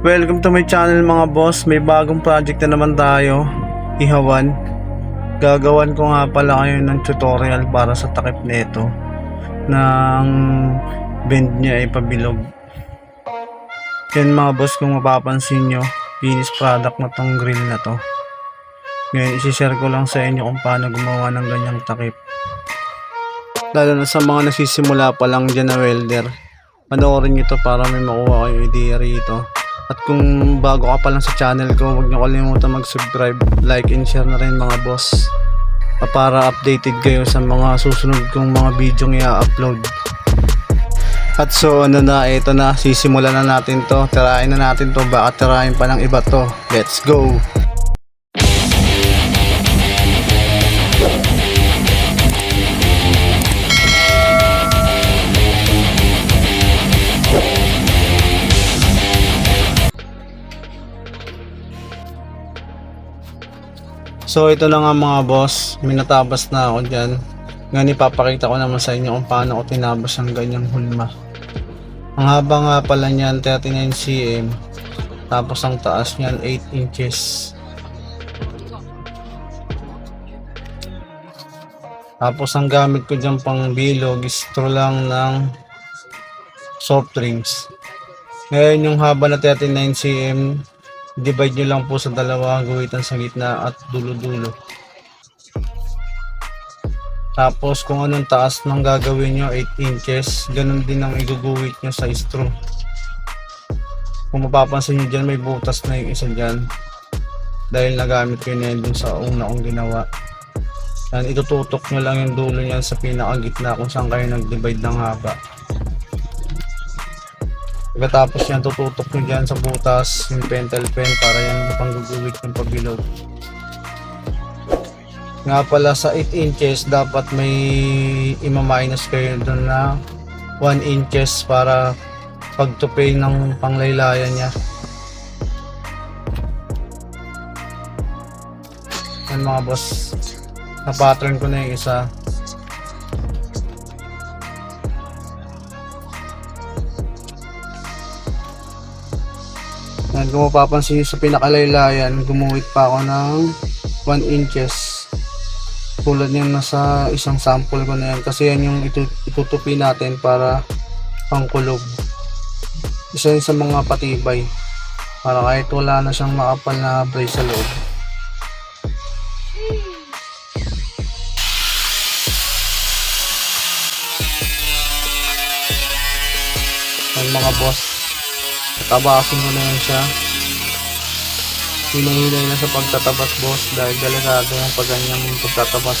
Welcome to my channel mga boss. May bagong project na naman tayo. Ihawan. Gagawan ko nga pala kayo ng tutorial para sa takip nito. Nang bend niya ay pabilog. Yan mga boss kung mapapansin nyo, finished product na tong grill na to. Ngayon isi-share ko lang sa inyo kung paano gumawa ng ganyang takip. Lalo na sa mga nagsisimula pa lang dyan na welder. Panoorin nyo to para may makuha kayong idea rito. At kung bago ka pa lang sa channel ko, huwag nyo kalimutan mag-subscribe, like, and share na rin mga boss. Para updated kayo sa mga susunod kong mga video i-upload. At so ano na, ito na, sisimulan na natin to. Tirahin na natin to, baka tirahin pa ng iba to. Let's go! So ito na nga mga boss, minatabas na ako dyan. Ngayon ipapakita ko naman sa inyo kung paano ko tinabas ang ganyang hulma. Ang haba nga pala niyan 39 cm. Tapos ang taas niyan 8 inches. Tapos ang gamit ko dyan pang bilog is lang ng soft drinks. Ngayon yung haba na 39 cm, divide nyo lang po sa dalawa guhitan sa gitna at dulo-dulo. Tapos kung anong taas ng gagawin nyo 8 inches, ganun din ang iguguhit nyo sa straw. Kung mapapansin nyo dyan may butas na yung isa dyan dahil nagamit ko yun dun sa una kong ginawa. Yan, itututok nyo lang yung dulo niyan sa pinakagitna kung saan kayo nag-divide ng haba. Pagkatapos yan, tututok nyo dyan sa butas yung pentel pen para yan mapanggugulit yung pabilog. Nga pala sa 8 inches, dapat may ima-minus kayo doon na 1 inches para pagtupay ng panglaylayan niya. Yan mga boss, na pattern ko na yung isa. Yan, kung mapapansin nyo sa pinakalaylayan, gumuhit pa ako ng 1 inches. Tulad yung nasa isang sample ko na yan. Kasi yan yung itu- itutupi natin para pangkulog. Isa yun sa mga patibay. Para kahit wala na siyang makapal na brace sa loob. Yan mga boss. Tabasin mo na yan siya. Hinahilay na sa pagtatabas boss dahil delikado yung pag ganyang pagtatabas.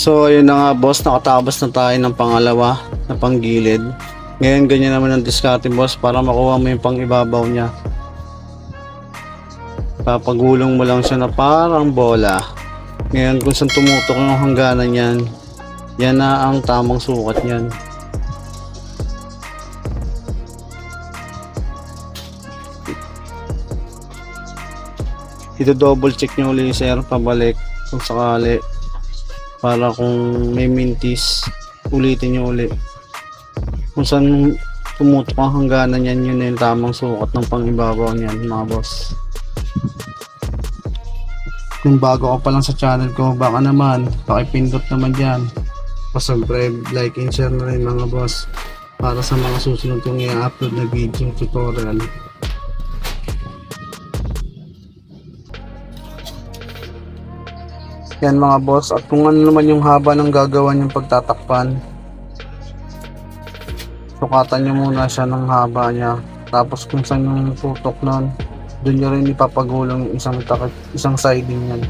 So ayun na nga boss, nakatapos na tayo ng pangalawa na panggilid. Ngayon ganyan naman ang diskarte boss para makuha mo yung pang ibabaw niya. Papagulong mo lang siya na parang bola. Ngayon kung saan tumutok yung hangganan niyan, yan na ang tamang sukat niyan. Ito double check nyo ulit sir, pabalik kung sakali para kung may mintis ulitin nyo uli kung saan tumutok ang hangganan yan yun na yung tamang sukat ng pangibabaw niyan mga boss. Kung bago ka pa lang sa channel ko baka naman pakipindot naman dyan pasubscribe, like and share na rin mga boss. Para sa mga susunod kong i-upload na video tutorial Yan mga boss. At kung ano naman yung haba ng gagawa yung pagtatakpan. Sukatan nyo muna siya ng haba niya. Tapos kung saan yung tutok nun, doon nyo rin ipapagulong yung isang, takip, isang siding yan.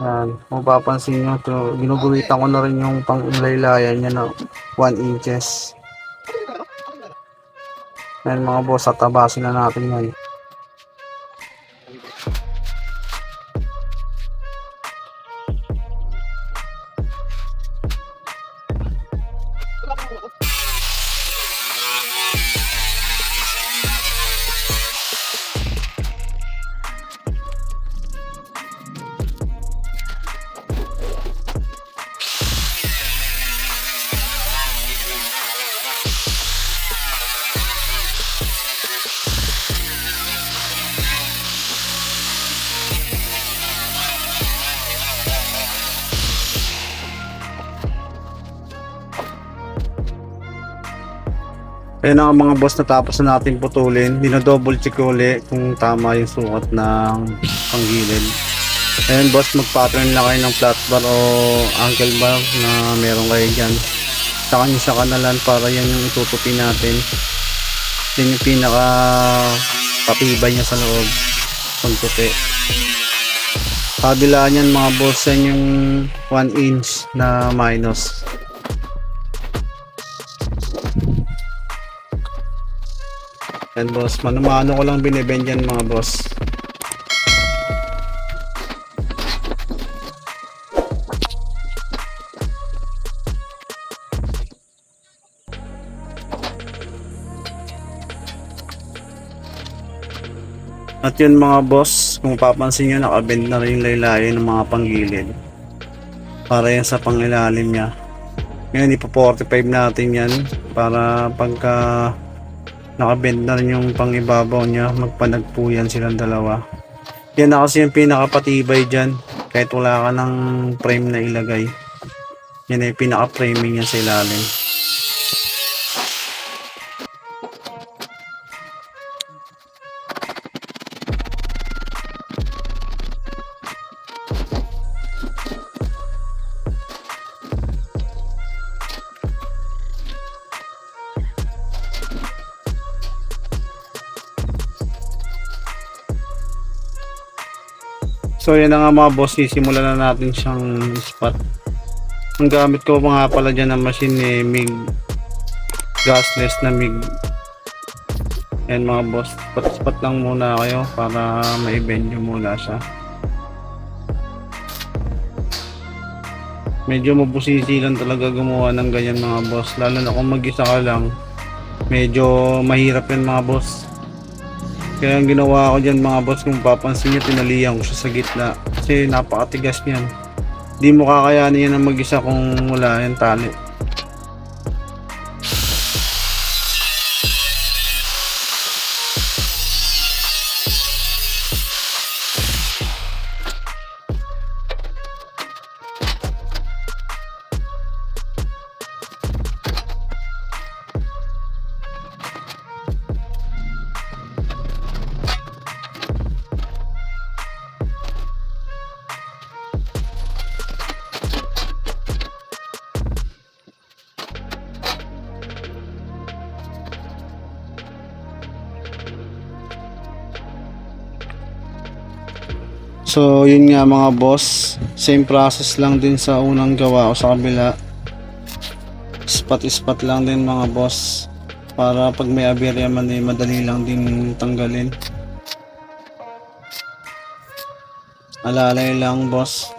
Yan. Kung papansin nyo, to, ginuguhitan ko na rin yung pang-laylayan niya na 1 inches. Yan mga boss, tatabasin na natin yan. Ayun na nga mga boss, natapos na natin putulin. Dino-double check uli kung tama yung sukat ng panggilid. Ayun boss, mag-pattern lang kayo ng flat bar o ankle bar na meron kayo dyan. Saka nyo sa kanalan para yan yung itutupi natin. Yan yung pinaka patibay niya sa loob. Pagtupi. Kabila niyan mga boss, yan yung 1 inch na minus. Yan boss, manumano ko lang binibend yan mga boss. At yun mga boss, kung papansin nyo, nakabend na rin yung laylayan ng mga panggilid. Para yan sa pangilalim niya. Ngayon, ipo 45 natin yan para pagka nakabend na rin yung pangibabaw niya. Magpanagpo yan silang dalawa. Yan na kasi yung pinakapatibay dyan. Kahit wala ka ng frame na ilagay. Yan yung pinaka framing niya sa ilalim So yan na nga mga boss, sisimulan na natin siyang spot. Ang gamit ko nga pala dyan ng machine eh, MIG gasless na MIG. Yan mga boss, spot spot lang muna kayo para ma-bend nyo muna siya. Medyo mabusisi lang talaga gumawa ng ganyan mga boss. Lalo na kung mag-isa ka lang, medyo mahirap yan mga boss. Kaya ang ginawa ko dyan mga boss, kung papansin nyo, tinalihan ko siya sa gitna. Kasi napakatigas niyan. Di mo kakayanin yan ng mag-isa kung wala yan tali. So, yun nga mga boss. Same process lang din sa unang gawa ko sa kabila. Spot-spot lang din mga boss. Para pag may aberya man eh, madali lang din tanggalin. Alalay lang boss.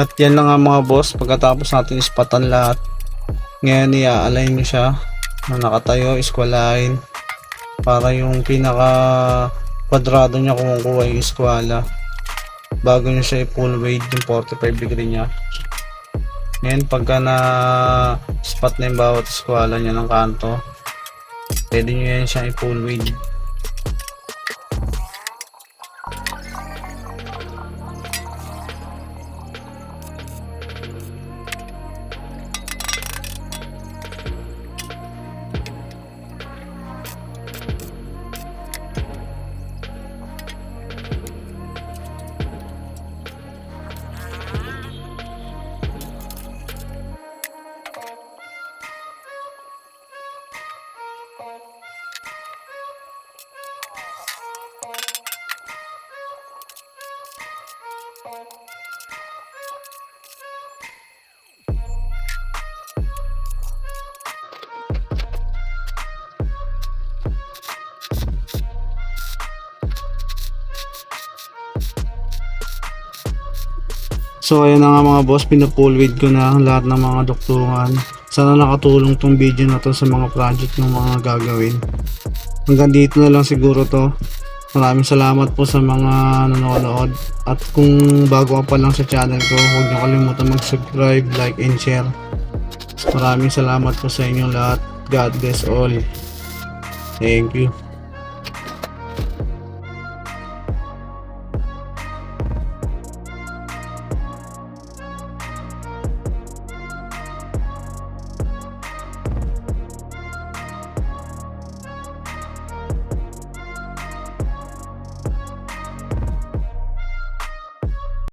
At yan lang nga mga boss, pagkatapos natin ispatan lahat, ngayon i-align nyo siya na nakatayo, iskwalahin para yung pinaka kwadrado niya kumukuha yung iskwala bago nyo siya i-full weight yung 45 degree niya. Ngayon pagka na spot na yung bawat eskwala niya ng kanto pwede nyo yan siya i-full weight So ayun na nga mga boss, pinapull weight ko na ang lahat ng mga doktungan. Sana nakatulong tong video na to sa mga project ng mga gagawin. Hanggang dito na lang siguro to. Maraming salamat po sa mga nanonood. At kung bago ka pa lang sa channel ko, huwag niyo kalimutan mag-subscribe, like, and share. Maraming salamat po sa inyong lahat. God bless all. Thank you.